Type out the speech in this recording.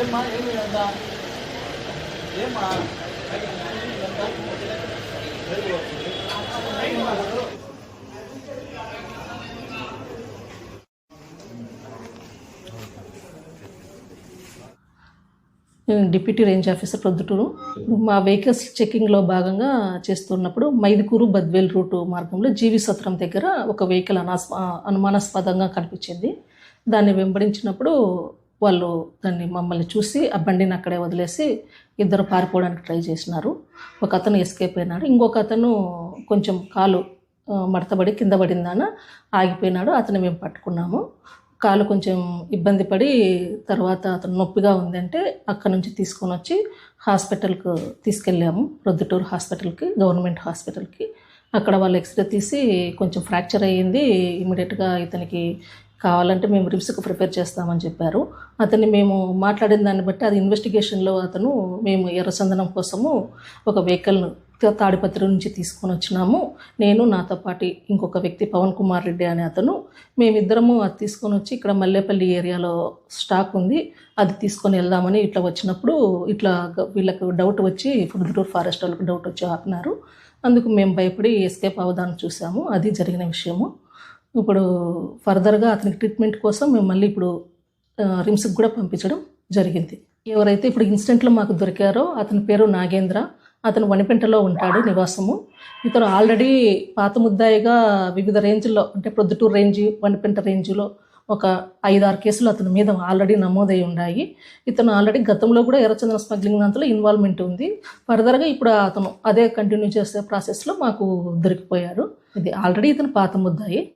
ఏమ్మా ఏమి ఏమ్మా నేను డిప్యూటీ రేంజ్ ఆఫీసర్ ప్రొద్దుటూరు. మా వెహికల్స్ చెకింగ్లో భాగంగా చేస్తున్నప్పుడు మైదుకూరు బద్వేల్ రూటు మార్గంలో జీవి సత్రం దగ్గర ఒక వెహికల్ అనాస్ అనుమానాస్పదంగా కనిపించింది. దాన్ని వెంబడించినప్పుడు వాళ్ళు దాన్ని మమ్మల్ని చూసి ఆ బండిని అక్కడే వదిలేసి ఇద్దరు పారిపోవడానికి ట్రై చేసినారు. ఒక అతను ఎస్కేప్ అయినాడు ఇంకొక అతను కొంచెం కాలు మడతబడి కింద పడిందాన ఆగిపోయినాడు అతను మేము పట్టుకున్నాము. కాలు కొంచెం ఇబ్బంది పడి తర్వాత అతను నొప్పిగా ఉందంటే అక్కడ నుంచి తీసుకొని వచ్చి హాస్పిటల్కు తీసుకెళ్ళాము. ప్రొద్దుటూరు హాస్పిటల్కి గవర్నమెంట్ హాస్పిటల్కి. అక్కడ వాళ్ళు ఎక్స్రే తీసి కొంచెం ఫ్రాక్చర్ అయ్యింది. ఇమీడియట్గా ఇతనికి కావాలంటే మేము రిమ్స్కి ప్రిపేర్ చేస్తామని చెప్పారు. అతన్ని మేము మాట్లాడిన దాన్ని బట్టి అది ఇన్వెస్టిగేషన్లో అతను మేము ఎర్రచందనం కోసము ఒక వెహికల్ను తాడిపత్రి నుంచి తీసుకొని వచ్చినాము. నేను నాతో పాటు ఇంకొక వ్యక్తి పవన్ కుమార్ రెడ్డి అనే అతను. మేమిద్దరము అది తీసుకొని వచ్చి ఇక్కడ మల్లేపల్లి ఏరియాలో స్టాక్ ఉంది. అది తీసుకొని వెళ్దామని ఇట్లా వచ్చినప్పుడు ఇట్లా వీళ్ళకు డౌట్ వచ్చి ఫుడ్దూర్ ఫారెస్ట్ వాళ్ళకి డౌట్ వచ్చి ఆపినారు. అందుకు మేము భయపడి ఎస్కేప్ అవదాన్ని చూసాము. అది జరిగిన విషయము. ఇప్పుడు ఫర్దర్గా అతనికి ట్రీట్మెంట్ కోసం మేము మళ్ళీ ఇప్పుడు రిమ్స్కి కూడా పంపించడం జరిగింది. ఎవరైతే ఇప్పుడు ఇన్సిడెంట్లో మాకు దొరికారో అతని పేరు నాగేంద్ర. అతను వనిపెంటలో ఉంటాడు నివాసము. ఇతను ఆల్రెడీ పాత ముద్దాయిగా వివిధ రేంజ్లో అంటే ప్రొద్దుటూరు రేంజ్ వనిపెంట రేంజ్లో ఒక ఐదారు కేసులు అతని మీద ఆల్రెడీ నమోదై ఉన్నాయి ఇతను ఆల్రెడీ గతంలో కూడా ఎర్రచందన స్మగ్లింగ్ దాంట్లో ఇన్వాల్వ్మెంట్ ఉంది. ఫర్దర్గా ఇప్పుడు అతను అదే కంటిన్యూ చేసే ప్రాసెస్లో మాకు దొరికిపోయారు. ఇది ఆల్రెడీ ఇతను పాత ముద్దాయి.